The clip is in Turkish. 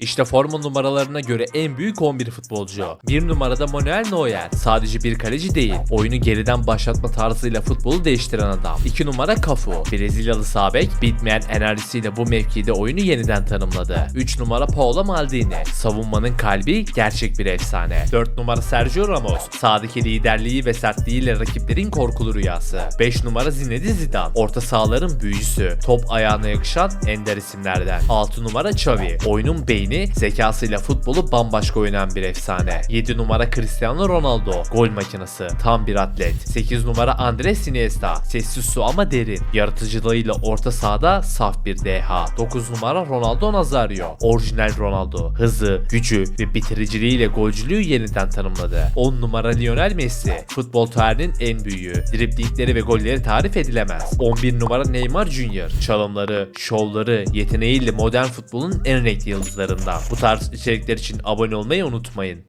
İşte forma numaralarına göre en büyük 11 futbolcu. 1 numarada Manuel Neuer. Sadece bir kaleci değil. Oyunu geriden başlatma tarzıyla futbolu değiştiren adam. 2 numara Cafu. Brezilyalı sağ bek bitmeyen enerjisiyle bu mevkide oyunu yeniden tanımladı. 3 numara Paolo Maldini. Savunmanın kalbi gerçek bir efsane. 4 numara Sergio Ramos. Sağdaki liderliği ve sertliğiyle rakiplerin korkulu rüyası. 5 numara Zinedine Zidane. Orta sahaların büyüsü. Top ayağına yakışan ender isimlerden. 6 numara Xavi. Oyunun beyni, zekasıyla futbolu bambaşka oynayan bir efsane. 7 numara Cristiano Ronaldo. Gol makinesi. Tam bir atlet. 8 numara Andres Iniesta. Sessiz su ama derin. Yaratıcılığıyla orta sahada saf bir deha. 9 numara Ronaldo Nazario. Orijinal Ronaldo. Hızı, gücü ve bitiriciliğiyle golcülüğü yeniden tanımladı. 10 numara Lionel Messi. Futbol tarihinin en büyüğü. Driblingleri ve golleri tarif edilemez. 11 numara Neymar Jr. Çalımları, şovları, yeteneğiyle modern futbolun en renkli yıldızlarından. Bu tarz içerikler için abone olmayı unutmayın.